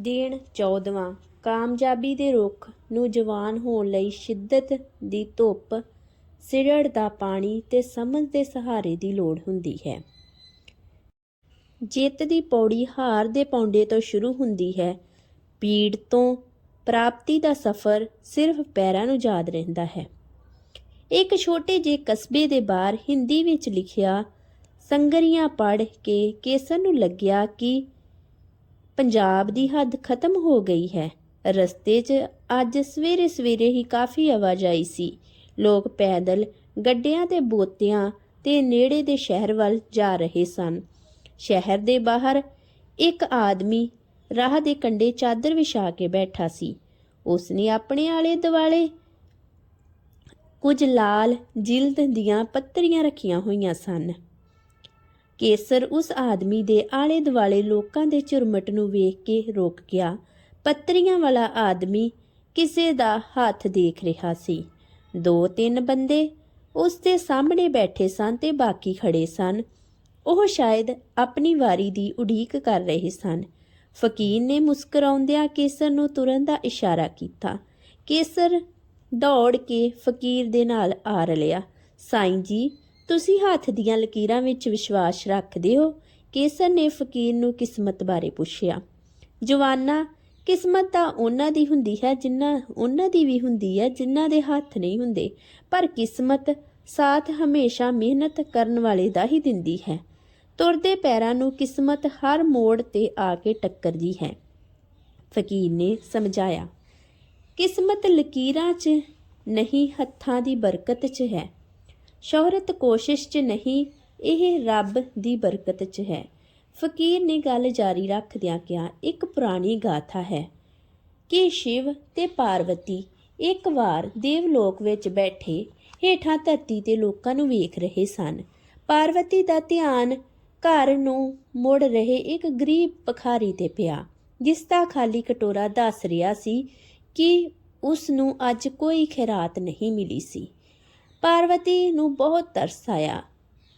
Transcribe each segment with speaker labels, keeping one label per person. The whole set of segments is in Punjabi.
Speaker 1: ਦੇਣ ਚੌਦਵਾਂ, ਕਾਮਯਾਬੀ ਦੇ ਰੁੱਖ ਨੂੰ ਜਵਾਨ ਹੋਣ ਲਈ ਸ਼ਿੱਦਤ ਦੀ ਧੁੱਪ, ਸਿਰੜ ਦਾ ਪਾਣੀ ਤੇ ਸਮਝ ਦੇ ਸਹਾਰੇ ਦੀ ਲੋੜ ਹੁੰਦੀ ਹੈ। ਜਿੱਤ ਦੀ ਪੌੜੀ ਹਾਰ ਦੇ ਪੌਂਡੇ ਤੋਂ ਸ਼ੁਰੂ ਹੁੰਦੀ ਹੈ। ਪੀੜ ਤੋਂ ਪ੍ਰਾਪਤੀ ਦਾ ਸਫ਼ਰ ਸਿਰਫ ਪੈਰਾਂ ਨੂੰ ਯਾਦ ਰਹਿੰਦਾ ਹੈ। ਇੱਕ ਛੋਟੇ ਜਿਹੇ ਕਸਬੇ ਦੇ ਬਾਹਰ ਹਿੰਦੀ ਵਿੱਚ ਲਿਖਿਆ, ਸੰਗਰੀਆਂ ਪੜ੍ਹ ਕੇ ਕੇਸਰ ਨੂੰ ਲੱਗਿਆ ਕਿ ਪੰਜਾਬ ਦੀ ਹੱਦ ਖਤਮ ਹੋ ਗਈ ਹੈ। ਰਸਤੇ 'ਚ ਅੱਜ ਸਵੇਰੇ ਸਵੇਰੇ ਹੀ ਕਾਫੀ ਆਵਾਜਾਈ ਸੀ। ਲੋਕ ਪੈਦਲ, ਗੱਡਿਆਂ ਤੇ ਬੋਤਿਆਂ ਤੇ ਨੇੜੇ ਦੇ ਸ਼ਹਿਰ ਵੱਲ ਜਾ ਰਹੇ ਸਨ। ਸ਼ਹਿਰ ਦੇ ਬਾਹਰ ਇੱਕ ਆਦਮੀ ਰਾਹ ਦੇ ਕੰਢੇ ਚਾਦਰ ਵਿਛਾ ਕੇ ਬੈਠਾ ਸੀ। ਉਸ ਨੇ ਆਪਣੇ ਆਲੇ ਦੁਆਲੇ ਕੁਝ ਲਾਲ ਜਿਲਦ ਦੀਆਂ ਪੱਤਰੀਆਂ ਰੱਖੀਆਂ ਹੋਈਆਂ ਸਨ। ਕੇਸਰ ਉਸ ਆਦਮੀ ਦੇ ਆਲੇ ਦੁਆਲੇ ਲੋਕਾਂ ਦੇ ਝੁਰਮਟ ਨੂੰ ਵੇਖ ਕੇ ਰੁਕ ਗਿਆ। ਪੱਤਰੀਆਂ ਵਾਲਾ ਆਦਮੀ ਕਿਸੇ ਦਾ ਹੱਥ ਦੇਖ ਰਿਹਾ ਸੀ। ਦੋ ਤਿੰਨ ਬੰਦੇ ਉਸ ਦੇ ਸਾਹਮਣੇ ਬੈਠੇ ਸਨ ਤੇ ਬਾਕੀ ਖੜੇ ਸਨ। ਉਹ ਸ਼ਾਇਦ ਆਪਣੀ ਵਾਰੀ ਦੀ ਉਡੀਕ ਕਰ ਰਹੇ ਸਨ। ਫਕੀਰ ਨੇ ਮੁਸਕਰਾਉਂਦਿਆਂ ਕੇਸਰ ਨੂੰ ਤੁਰਨ ਦਾ ਇਸ਼ਾਰਾ ਕੀਤਾ। ਕੇਸਰ ਦੌੜ ਕੇ ਫਕੀਰ ਦੇ ਨਾਲ ਆ ਰਲਿਆ। ਸਾਈਂ ਜੀ ਤੁਸੀਂ ਹੱਥ ਦੀਆਂ ਲਕੀਰਾਂ ਵਿੱਚ ਵਿਸ਼ਵਾਸ ਰੱਖਦੇ ਹੋ? ਕੇਸਰ ਨੇ ਫਕੀਰ ਨੂੰ ਕਿਸਮਤ ਬਾਰੇ ਪੁੱਛਿਆ। ਜਵਾਨਾ, ਕਿਸਮਤ ਤਾਂ ਉਹਨਾਂ ਦੀ ਹੁੰਦੀ ਹੈ ਜਿਨ੍ਹਾਂ ਉਹਨਾਂ ਦੀ ਵੀ ਹੁੰਦੀ ਹੈ ਜਿਨ੍ਹਾਂ ਦੇ ਹੱਥ ਨਹੀਂ ਹੁੰਦੇ। ਪਰ ਕਿਸਮਤ ਸਾਥ ਹਮੇਸ਼ਾ ਮਿਹਨਤ ਕਰਨ ਵਾਲੇ ਦਾ ਹੀ ਦਿੰਦੀ ਹੈ। ਤੁਰਦੇ ਪੈਰਾਂ ਨੂੰ ਕਿਸਮਤ ਹਰ ਮੋੜ ਤੇ ਆ ਕੇ ਟੱਕਰਦੀ ਹੈ। ਫਕੀਰ ਨੇ ਸਮਝਾਇਆ, ਕਿਸਮਤ ਲਕੀਰਾਂ 'ਚ ਨਹੀਂ, ਹੱਥਾਂ ਦੀ ਬਰਕਤ 'ਚ ਹੈ। ਸ਼ੋਹਰਤ ਕੋਸ਼ਿਸ਼ 'ਚ ਨਹੀਂ, ਇਹ ਰੱਬ ਦੀ ਬਰਕਤ 'ਚ ਹੈ। ਫਕੀਰ ਨੇ ਗੱਲ ਜਾਰੀ ਰੱਖਦਿਆਂ ਕਿਹਾ, ਇੱਕ ਪੁਰਾਣੀ ਗਾਥਾ ਹੈ ਕਿ ਸ਼ਿਵ ਤੇ ਪਾਰਵਤੀ ਇੱਕ ਵਾਰ ਦੇਵਲੋਕ ਵਿੱਚ ਬੈਠੇ ਹੇਠਾਂ ਧਰਤੀ ਤੇ ਲੋਕਾਂ ਨੂੰ ਵੇਖ ਰਹੇ ਸਨ। ਪਾਰਵਤੀ ਦਾ ਧਿਆਨ ਘਰ ਨੂੰ ਮੁੜ ਰਹੇ ਇੱਕ ਗਰੀਬ ਪਖਾਰੀ ਤੇ ਪਿਆ, ਜਿਸ ਦਾ ਖਾਲੀ ਕਟੋਰਾ ਦੱਸ ਰਿਹਾ ਸੀ ਕਿ ਉਸ ਨੂੰ ਅੱਜ ਕੋਈ ਖੈਰਾਤ ਨਹੀਂ ਮਿਲੀ ਸੀ। ਪਾਰਵਤੀ ਨੂੰ ਬਹੁਤ ਤਰਸ ਆਇਆ।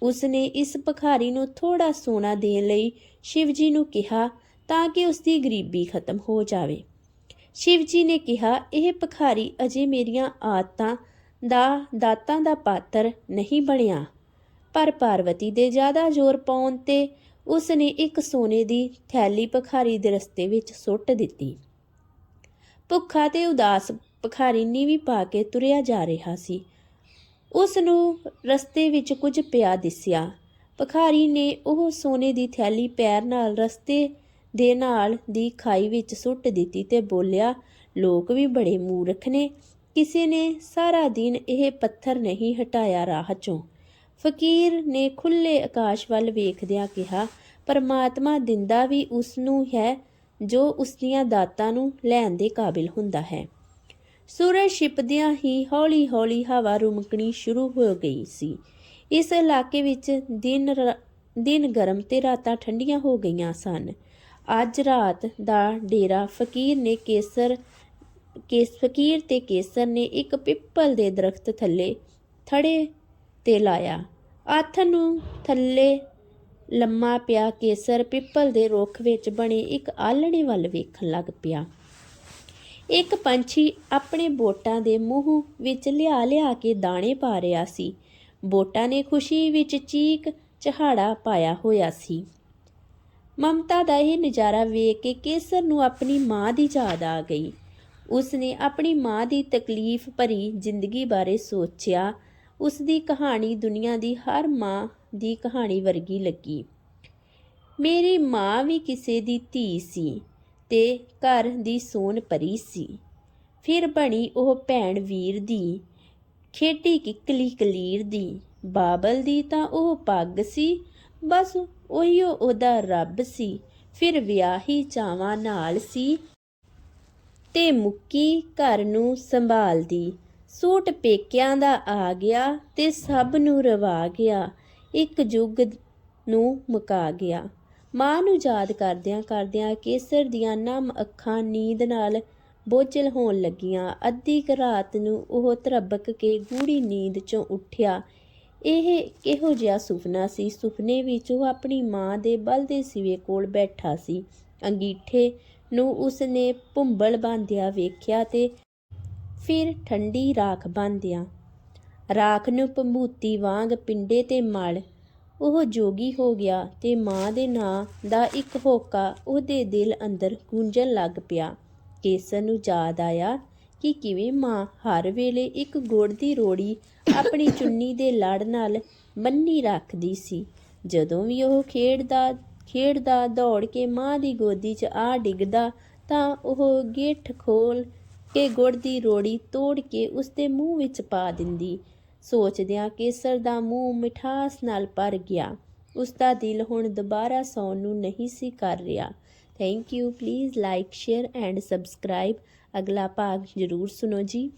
Speaker 1: ਉਸਨੇ ਇਸ ਭਖਾਰੀ ਨੂੰ ਥੋੜਾ ਸੋਨਾ ਦੇਣ ਲਈ ਸ਼ਿਵਜੀ ਨੂੰ ਕਿਹਾ ਤਾਂ ਕਿ ਉਸਦੀ ਗਰੀਬੀ ਖਤਮ ਹੋ ਜਾਵੇ। ਸ਼ਿਵਜੀ ਨੇ ਕਿਹਾ, ਇਹ ਭਖਾਰੀ ਅਜੇ ਮੇਰੀਆਂ ਆਦਤਾਂ ਦਾ, ਦਾਤਾਂ ਦਾ ਪਾਤਰ ਨਹੀਂ ਬਣਿਆ। ਪਰ ਪਾਰਵਤੀ ਦੇ ਜ਼ਿਆਦਾ ਜ਼ੋਰ ਪਾਉਣ ਤੇ ਉਸ ਨੇ ਇੱਕ ਸੋਨੇ ਦੀ ਥੈਲੀ ਭਖਾਰੀ ਦੇ ਰਸਤੇ ਵਿੱਚ ਸੁੱਟ ਦਿੱਤੀ। ਭੁੱਖਾ ਤੇ ਉਦਾਸ ਭਖਾਰੀ ਨੀਵੀਂ ਪਾ ਕੇ ਤੁਰਿਆ ਜਾ ਰਿਹਾ ਸੀ। ਉਸ ਨੂੰ ਰਸਤੇ ਵਿੱਚ ਕੁਝ ਪਿਆ ਦਿਸਿਆ। ਭਖਾਰੀ ਨੇ ਉਹ ਸੋਨੇ ਦੀ ਥੈਲੀ ਪੈਰ ਨਾਲ ਰਸਤੇ ਦੇ ਨਾਲ ਦੀ ਖਾਈ ਵਿੱਚ ਸੁੱਟ ਦਿੱਤੀ ਤੇ ਬੋਲਿਆ, ਲੋਕ ਵੀ ਬੜੇ ਮੂਰਖ ਨੇ। ਕਿਸੇ ਨੇ ਸਾਰਾ ਦਿਨ ਇਹ ਪੱਥਰ ਨਹੀਂ ਹਟਾਇਆ ਰਾਹ ਚੋਂ। ਫਕੀਰ ਨੇ ਖੁੱਲੇ ਆਕਾਸ਼ ਵੱਲ ਵੇਖਦਿਆਂ ਕਿਹਾ, ਪਰਮਾਤਮਾ ਦਿੰਦਾ ਵੀ ਉਸ ਨੂੰ ਹੈ ਜੋ ਉਸ ਦੀਆਂ ਦਾਤਾਂ ਨੂੰ ਲੈਣ ਦੇ ਕਾਬਿਲ ਹੁੰਦਾ ਹੈ। ਸੂਰਜ ਛਿਪਦਿਆਂ ਹੀ ਹੌਲੀ-ਹੌਲੀ ਹਵਾ ਰੁਮਕਣੀ ਸ਼ੁਰੂ ਹੋ ਗਈ ਸੀ। ਇਸ ਇਲਾਕੇ ਵਿੱਚ ਦਿਨ ਰ- ਦਿਨ ਗਰਮ ਤੇ ਰਾਤਾਂ ਠੰਡੀਆਂ ਹੋ ਗਈਆਂ ਸਨ। ਅੱਜ ਰਾਤ ਦਾ ਡੇਰਾ ਫਕੀਰ ਨੇ ਕੇਸਰ, ਕੇਸ, ਫਕੀਰ ਤੇ ਕੇਸਰ ਨੇ ਇੱਕ ਪਿੱਪਲ ਦੇ ਦਰਖਤ ਥੱਲੇ ਥੜੇ ਤੇ ਲਾਇਆ। ਆਥਨ ਨੂੰ ਥੱਲੇ ਲੰਮਾ ਪਿਆ ਕੇਸਰ ਪਿੱਪਲ ਦੇ ਰੁੱਖ ਵਿੱਚ ਬਣੇ ਇੱਕ ਆਲਣੇ ਵੱਲ ਵੇਖਣ ਲੱਗ ਪਿਆ। ਇੱਕ ਪੰਛੀ ਆਪਣੇ ਬੋਟਾਂ ਦੇ ਮੂੰਹ ਵਿੱਚ ਲਿਆ ਲਿਆ ਕੇ ਦਾਣੇ ਪਾ ਰਿਹਾ ਸੀ। ਬੋਟਾਂ ਨੇ ਖੁਸ਼ੀ ਵਿੱਚ ਚੀਕ ਚਹਾੜਾ ਪਾਇਆ ਹੋਇਆ ਸੀ। ਮਮਤਾ ਦਾ ਇਹ ਨਜ਼ਾਰਾ ਵੇਖ ਕੇ ਕੇਸਰ ਨੂੰ ਆਪਣੀ ਮਾਂ ਦੀ ਯਾਦ ਆ ਗਈ। ਉਸਨੇ ਆਪਣੀ ਮਾਂ ਦੀ ਤਕਲੀਫ ਭਰੀ ਜ਼ਿੰਦਗੀ ਬਾਰੇ ਸੋਚਿਆ। ਉਸ ਦੀ ਕਹਾਣੀ ਦੁਨੀਆ ਦੀ ਹਰ ਮਾਂ ਦੀ ਕਹਾਣੀ ਵਰਗੀ ਲੱਗੀ। ਮੇਰੀ ਮਾਂ ਵੀ ਕਿਸੇ ਦੀ ਧੀ ਸੀ। ਤੇ ਘਰ ਦੀ ਸੋਨ ਪਰੀ ਸੀ। ਫਿਰ ਬਣੀ ਉਹ ਭੈਣ ਵੀਰ ਦੀ ਖੇਟੀ ਕਿਕਲੀ ਕਲੀਰ ਦੀ। ਬਾਬਲ ਦੀ ਤਾਂ ਉਹ ਪੱਗ ਸੀ, ਬਸ ਉਹੀਓ ਉਹਦਾ ਰੱਬ ਸੀ। ਫਿਰ ਵਿਆਹੀ ਚਾਵਾਂ ਨਾਲ ਸੀ ਤੇ ਮੁੱਕੀ ਘਰ ਨੂੰ ਸੰਭਾਲਦੀ। ਸੂਟ ਪੇਕਿਆਂ ਦਾ ਆ ਗਿਆ ਤੇ ਸਭ ਨੂੰ ਰਵਾ ਗਿਆ। ਇੱਕ ਯੁੱਗ ਨੂੰ ਮੁਕਾ ਗਿਆ। ਮਾਂ ਨੂੰ ਯਾਦ ਕਰਦਿਆਂ ਕਰਦਿਆਂ ਕੇਸਰ ਦੀਆਂ ਨਮ ਅੱਖਾਂ ਨੀਂਦ ਨਾਲ ਬੋਝਲ ਹੋਣ ਲੱਗੀਆਂ। ਅੱਧੀ ਕੁ ਰਾਤ ਨੂੰ ਉਹ ਤਰਬਕ ਕੇ ਗੂੜੀ ਨੀਂਦ ਚੋਂ ਉੱਠਿਆ। ਇਹ ਕਿਹੋ ਜਿਹਾ ਸੁਪਨਾ ਸੀ? ਸੁਪਨੇ ਵਿੱਚ ਉਹ ਆਪਣੀ ਮਾਂ ਦੇ ਬਲਦੇ ਸਿਵੇ ਕੋਲ ਬੈਠਾ ਸੀ। ਅੰਗੀਠੇ ਨੂੰ ਉਸਨੇ ਭੁੰਬਲ ਬਾਂਧਿਆ ਵੇਖਿਆ ਤੇ ਫਿਰ ਠੰਡੀ ਰਾਖ ਬਾਂਧਿਆ। ਰਾਖ ਨੂੰ ਭੰਬੂਤੀ ਵਾਂਗ ਪਿੰਡੇ ਤੇ ਮਲ ਉਹ ਜੋਗੀ ਹੋ ਗਿਆ ਤੇ ਮਾਂ ਦੇ ਨਾਂ ਦਾ ਇੱਕ ਹੋਕਾ ਉਹਦੇ ਦਿਲ ਅੰਦਰ ਗੂੰਜਣ ਲੱਗ ਪਿਆ। ਕੇਸਰ ਨੂੰ ਯਾਦ ਆਇਆ ਕਿ ਕਿਵੇਂ ਮਾਂ ਹਰ ਵੇਲੇ ਇੱਕ ਗੁੜ ਦੀ ਰੋੜੀ ਆਪਣੀ ਚੁੰਨੀ ਦੇ ਲੜ ਨਾਲ ਬੰਨੀ ਰੱਖਦੀ ਸੀ। ਜਦੋਂ ਵੀ ਉਹ ਖੇਡਦਾ ਖੇਡਦਾ ਦੌੜ ਕੇ ਮਾਂ ਦੀ ਗੋਦੀ 'ਚ ਆ ਡਿੱਗਦਾ ਤਾਂ ਉਹ ਗੇਠ ਖੋਲ ਕੇ ਗੁੜ ਦੀ ਰੋੜੀ ਤੋੜ ਕੇ ਉਸਦੇ ਮੂੰਹ ਵਿੱਚ ਪਾ ਦਿੰਦੀ। ਸੋਚਦਿਆਂ ਕੇਸਰ ਦਾ ਮੂੰਹ ਮਿਠਾਸ ਨਾਲ ਭਰ ਗਿਆ। ਉਸ ਦਾ ਦਿਲ ਹੁਣ ਦੁਬਾਰਾ ਸੌਣ ਨੂੰ ਨਹੀਂ ਸੀ ਕਰ ਰਿਹਾ। Thank you please like share and subscribe ਅਗਲਾ ਭਾਗ ਜ਼ਰੂਰ ਸੁਣੋ ਜੀ।